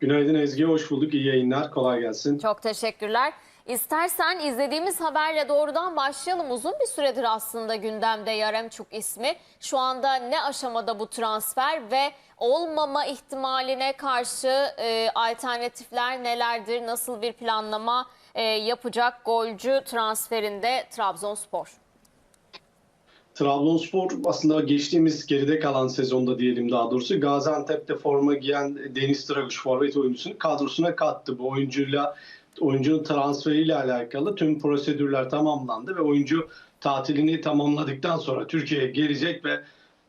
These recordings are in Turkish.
Günaydın Ezgi, hoş bulduk. İyi yayınlar, kolay gelsin. Çok teşekkürler. İstersen izlediğimiz haberle doğrudan başlayalım. Uzun bir süredir aslında gündemde Yaremçuk ismi. Şu anda ne aşamada bu transfer ve olmama ihtimaline karşı e, alternatifler nelerdir? Nasıl bir planlama e, yapacak golcü transferinde Trabzonspor? Trabzonspor aslında geçtiğimiz geride kalan sezonda diyelim daha doğrusu Gaziantep'te forma giyen Deniz Traguş forvet oyuncusunu kadrosuna kattı. Bu oyuncuyla oyuncunun transferiyle alakalı tüm prosedürler tamamlandı ve oyuncu tatilini tamamladıktan sonra Türkiye'ye gelecek ve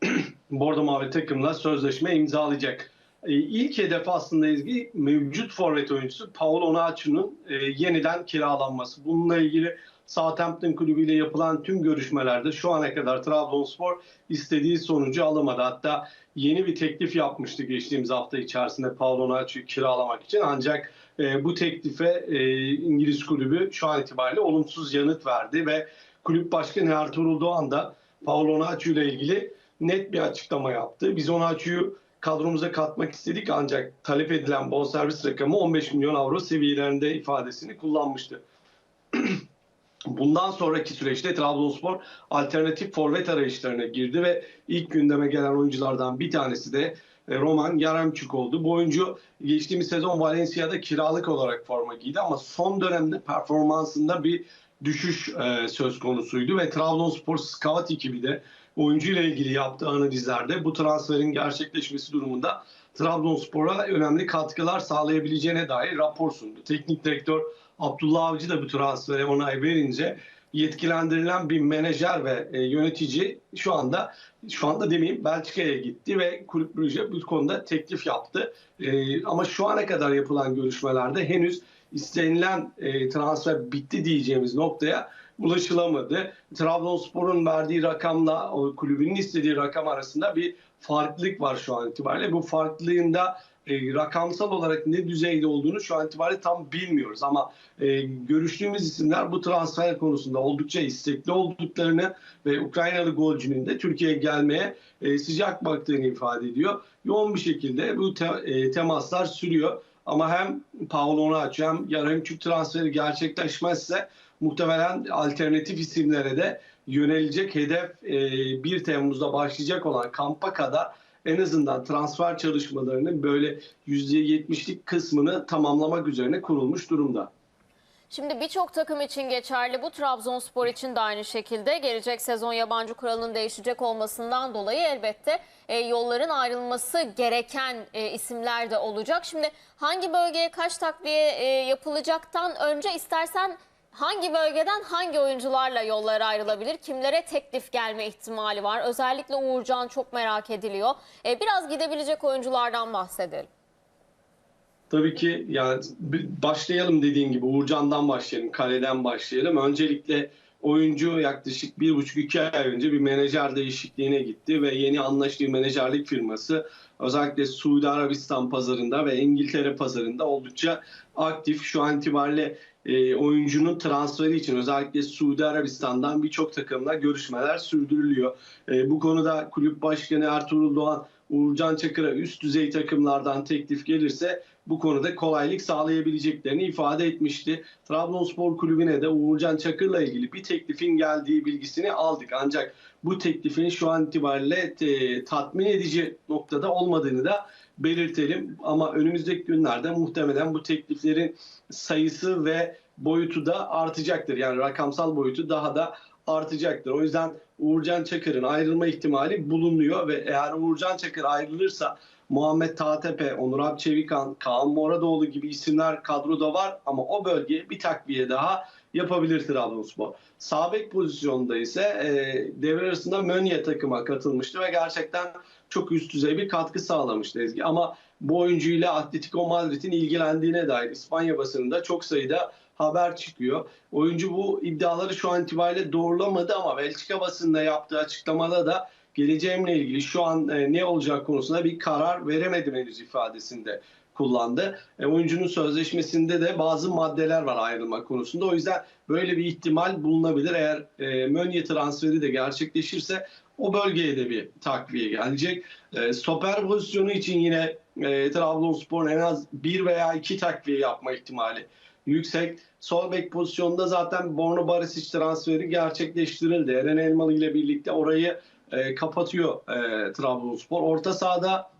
Bordo Mavi takımla sözleşme imzalayacak. E, İlk hedef aslında Ezgi mevcut forvet oyuncusu Paolo Onaçu'nun e, yeniden kiralanması. Bununla ilgili Southampton kulübüyle yapılan tüm görüşmelerde şu ana kadar Trabzonspor istediği sonucu alamadı. Hatta yeni bir teklif yapmıştı geçtiğimiz hafta içerisinde Paolo Onaçu'yu kiralamak için. Ancak e, bu teklife e, İngiliz kulübü şu an itibariyle olumsuz yanıt verdi ve kulüp başkanı Ertuğrul Doğan da Paolo Onaçu ile ilgili net bir açıklama yaptı. Biz Onaçu'yu kadromuza katmak istedik ancak talep edilen bonservis rakamı 15 milyon avro seviyelerinde ifadesini kullanmıştı. Bundan sonraki süreçte Trabzonspor alternatif forvet arayışlarına girdi ve ilk gündeme gelen oyunculardan bir tanesi de e, Roman Yaremçuk oldu. Bu oyuncu geçtiğimiz sezon Valencia'da kiralık olarak forma giydi ama son dönemde performansında bir düşüş e, söz konusuydu ve Trabzonspor scout ekibi de oyuncuyla ilgili yaptığı analizlerde bu transferin gerçekleşmesi durumunda Trabzonspor'a önemli katkılar sağlayabileceğine dair rapor sundu. Teknik direktör Abdullah Avcı da bu transfere onay verince yetkilendirilen bir menajer ve e, yönetici şu anda şu anda demeyeyim Belçika'ya gitti ve Kulüp Brugge bu konuda teklif yaptı. E, ama şu ana kadar yapılan görüşmelerde henüz istenilen e, transfer bitti diyeceğimiz noktaya ulaşılamadı. Trabzonspor'un verdiği rakamla o kulübün istediği rakam arasında bir farklılık var şu an itibariyle. Bu farklılığın da e, rakamsal olarak ne düzeyde olduğunu şu an itibariyle tam bilmiyoruz. Ama e, görüştüğümüz isimler bu transfer konusunda oldukça istekli olduklarını ve Ukraynalı golcünün de Türkiye'ye gelmeye e, sıcak baktığını ifade ediyor. Yoğun bir şekilde bu te- e, temaslar sürüyor. Ama hem Paolo Onaçu hem Yaremçuk transferi gerçekleşmezse muhtemelen alternatif isimlere de yönelecek hedef e, 1 Temmuz'da başlayacak olan kampa kadar en azından transfer çalışmalarının böyle %70'lik kısmını tamamlamak üzerine kurulmuş durumda. Şimdi birçok takım için geçerli bu Trabzonspor için de aynı şekilde gelecek sezon yabancı kuralının değişecek olmasından dolayı elbette e, yolların ayrılması gereken e, isimler de olacak. Şimdi hangi bölgeye kaç takviye e, yapılacaktan önce istersen hangi bölgeden hangi oyuncularla yollar ayrılabilir? Kimlere teklif gelme ihtimali var? Özellikle Uğurcan çok merak ediliyor. E, biraz gidebilecek oyunculardan bahsedelim. Tabii ki yani başlayalım dediğin gibi Uğurcan'dan başlayalım, kaleden başlayalım. Öncelikle oyuncu yaklaşık bir buçuk iki ay önce bir menajer değişikliğine gitti ve yeni anlaştığı menajerlik firması özellikle Suudi Arabistan pazarında ve İngiltere pazarında oldukça aktif. Şu an itibariyle e, oyuncunun transferi için özellikle Suudi Arabistan'dan birçok takımla görüşmeler sürdürülüyor. E, bu konuda kulüp başkanı Ertuğrul Doğan Uğurcan Çakır'a üst düzey takımlardan teklif gelirse bu konuda kolaylık sağlayabileceklerini ifade etmişti. Trabzonspor Kulübü'ne de Uğurcan Çakır'la ilgili bir teklifin geldiği bilgisini aldık. Ancak bu teklifin şu an itibariyle e, tatmin edici noktada olmadığını da belirtelim. Ama önümüzdeki günlerde muhtemelen bu tekliflerin sayısı ve boyutu da artacaktır. Yani rakamsal boyutu daha da artacaktır. O yüzden Uğurcan Çakır'ın ayrılma ihtimali bulunuyor ve eğer Uğurcan Çakır ayrılırsa Muhammed Tağtepe, Onur Abçevikan, Kaan Moradoğlu gibi isimler kadroda var ama o bölgeye bir takviye daha yapabilir Trabzonspor. Sağ bek pozisyonunda ise e, devre arasında Mönye takıma katılmıştı ve gerçekten çok üst düzey bir katkı sağlamıştı Ezgi. Ama bu oyuncuyla Atletico Madrid'in ilgilendiğine dair İspanya basınında çok sayıda haber çıkıyor. Oyuncu bu iddiaları şu an itibariyle doğrulamadı ama Belçika basınında yaptığı açıklamada da geleceğimle ilgili şu an e, ne olacağı konusunda bir karar veremedim henüz ifadesinde kullandı. E, oyuncunun sözleşmesinde de bazı maddeler var ayrılma konusunda. O yüzden böyle bir ihtimal bulunabilir. Eğer e, Mönye transferi de gerçekleşirse o bölgeye de bir takviye gelecek. E, stoper pozisyonu için yine e, Trabzonspor'un en az bir veya iki takviye yapma ihtimali yüksek. Sol bek pozisyonunda zaten Borno Barisic transferi gerçekleştirildi. Eren Elmalı ile birlikte orayı e, kapatıyor e, Trabzonspor. Orta sahada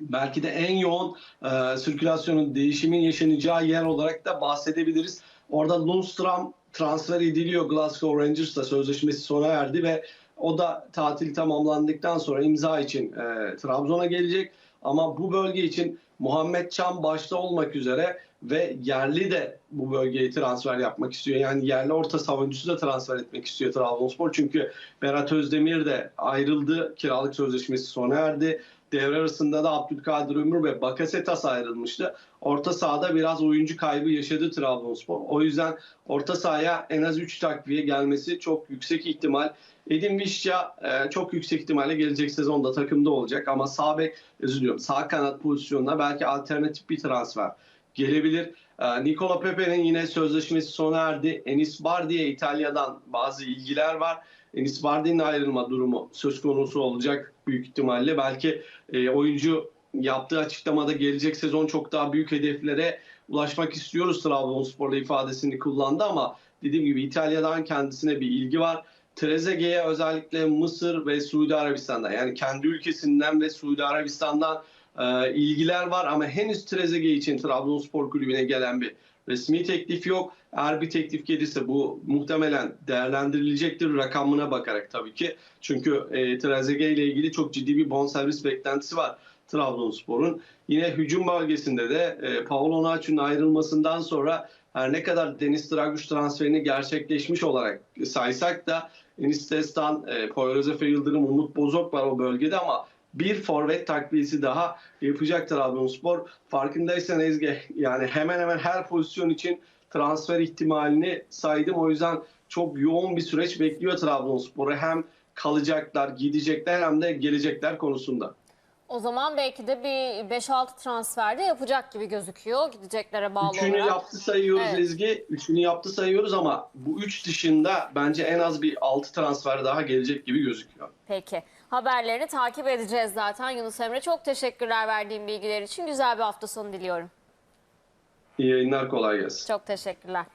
belki de en yoğun e, sirkülasyonun değişimin yaşanacağı yer olarak da bahsedebiliriz. Orada Lundstram transfer ediliyor Glasgow Rangers'la sözleşmesi sona erdi ve o da tatil tamamlandıktan sonra imza için e, Trabzon'a gelecek. Ama bu bölge için Muhammed Çam başta olmak üzere ve yerli de bu bölgeye transfer yapmak istiyor. Yani yerli orta savunucusu da transfer etmek istiyor Trabzonspor. Çünkü Berat Özdemir de ayrıldı. Kiralık sözleşmesi sona erdi. Devre arasında da Abdülkadir Ömür ve Bakasetas ayrılmıştı. Orta sahada biraz oyuncu kaybı yaşadı Trabzonspor. O yüzden orta sahaya en az 3 takviye gelmesi çok yüksek ihtimal. Edin Vişça e, çok yüksek ihtimalle gelecek sezonda takımda olacak ama sağ bek, özür diliyorum, sağ kanat pozisyonuna belki alternatif bir transfer gelebilir. E, Nicola Pepe'nin yine sözleşmesi sona erdi. Enis Bardi'ye İtalya'dan bazı ilgiler var. Enis Bardi'nin ayrılma durumu söz konusu olacak büyük ihtimalle. Belki e, oyuncu yaptığı açıklamada gelecek sezon çok daha büyük hedeflere ulaşmak istiyoruz Trabzonspor'la ifadesini kullandı ama dediğim gibi İtalya'dan kendisine bir ilgi var. Trezeguet'e özellikle Mısır ve Suudi Arabistan'dan yani kendi ülkesinden ve Suudi Arabistan'dan e, ilgiler var ama henüz Trezeguet için Trabzonspor kulübüne gelen bir resmi teklif yok. Eğer bir teklif gelirse bu muhtemelen değerlendirilecektir rakamına bakarak tabii ki. Çünkü e, Trezeguet ile ilgili çok ciddi bir bonservis beklentisi var Trabzonspor'un. Yine hücum bölgesinde de e, Paolo Onaçu'nun ayrılmasından sonra her ne kadar Deniz Draguş transferini gerçekleşmiş olarak saysak da Enis Destan, e, Poyraz Efe Yıldırım, Umut Bozok var o bölgede ama bir forvet takviyesi daha yapacak Trabzonspor. Farkındaysan Ezgi yani hemen hemen her pozisyon için transfer ihtimalini saydım. O yüzden çok yoğun bir süreç bekliyor Trabzonspor'u. Hem kalacaklar, gidecekler hem de gelecekler konusunda. O zaman belki de bir 5-6 transfer de yapacak gibi gözüküyor gideceklere bağlı Üçünü olarak. yaptı sayıyoruz Evet. Ezgi. Üçünü yaptı sayıyoruz ama bu üç dışında bence en az bir altı transfer daha gelecek gibi gözüküyor. Peki. Haberlerini takip edeceğiz zaten. Yunus Emre çok teşekkürler verdiğin bilgiler için. Güzel bir hafta sonu diliyorum. İyi yayınlar kolay gelsin. Çok teşekkürler.